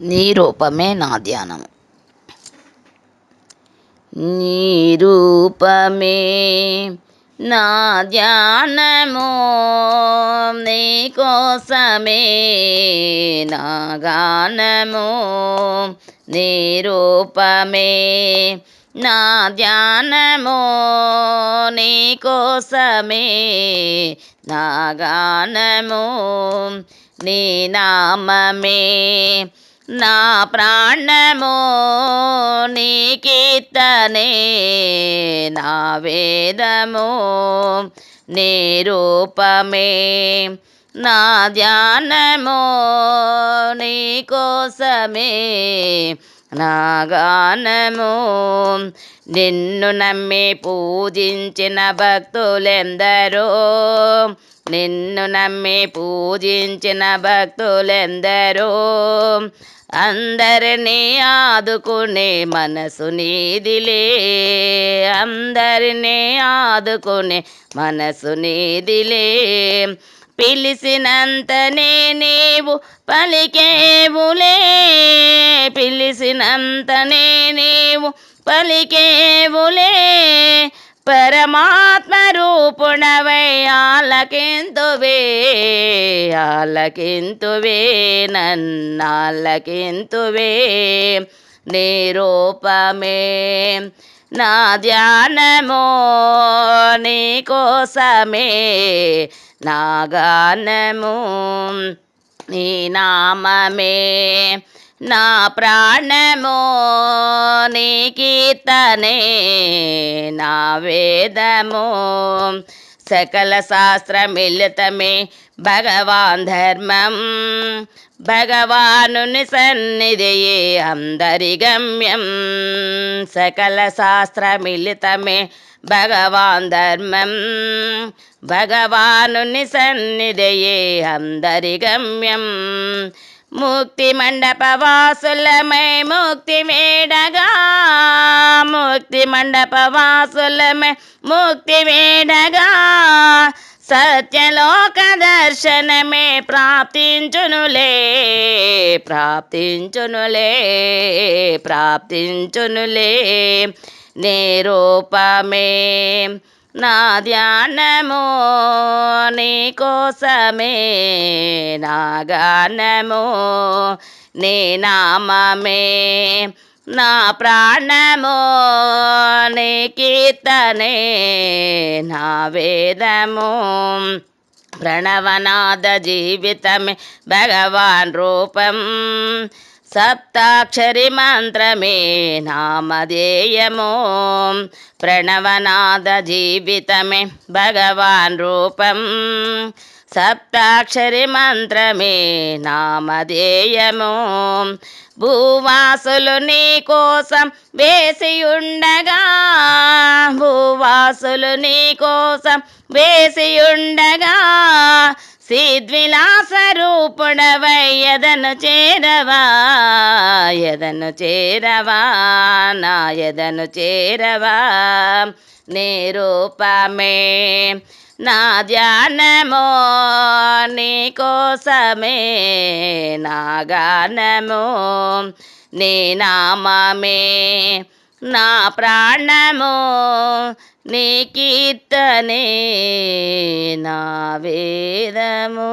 నీ రూపమే నా ధ్యానము. నీ రూపమే నా ధ్యానము. నీ కోసమే నా గానము. నీ రూపమే నా ధ్యానము. నీ కోసమే నా గానము. నీ నామమే నా ప్రాణము నీ కీర్తనే నా వేదము నీ రూపమే నా ధ్యానము నీ కోసమే. నాగానము. నిన్ను నమ్మి పూజించిన భక్తులెందరో. నిన్ను నమ్మి పూజించిన భక్తులెందరో. అందరినీ ఆదుకునే మనసు నీదిలే. అందరినీ ఆదుకునే మనసు నీదిలే. పిలిసినంతనే నీవు పలికేవులే. అంతనే నీవు పలికేవులే. పరమాత్మ రూపుణవై ఆలకింతువే ఆలకింతువే నన్నాలకింతువే. నీ రూపమే నా ధ్యానమో నీ కోసమే నా గానము నీ నామమే. నా ప్రాణము నీ కీర్తనే నా వేదము. సకల శాస్త్రమిళితమే భగవాన్ ధర్మం. భగవానుని సన్నిధియే అందరి గమ్యం. సకల శాస్త్రమిళితమే భగవాన్ ధర్మం. భగవానుని సన్నిధియే అందరి గమ్యం. ముక్తి మండపవాసులమై ముక్తి వేడగా ముక్తి మండపవాసులమై ముక్తి వేడగా. సత్యలోక దర్శనమే ప్రాప్తించునులే ప్రాప్తించునులే ప్రాప్తించునులే నిరూపమే నా ధ్యానము నీ కోసమే. నా గానము నీ నామమే. నా ప్రాణము నీ కీర్తనే. నా వేదము ప్రణవనాద జీవితమే. భగవాన్ రూపం సప్తాక్షరి మంత్రమే నామధేయము. ప్రణవనాద జీవితమే భగవాన్ రూపం. సప్తాక్షరి మంత్రమే నామధేయము. భూవాసులు నీ కోసం వేసి ఉండగా భూవాసులు నీ కోసం వేసి ఉండగా సిద్విలాస ఎదను చేరవా? ఎదను చేరవా? నా ఎదను చేరవా? నీ రూపమే నా ధ్యానమో నీ కోసమే నా గానము నీ నామమే నా ప్రాణము నీ కీర్తనే. నా వేదము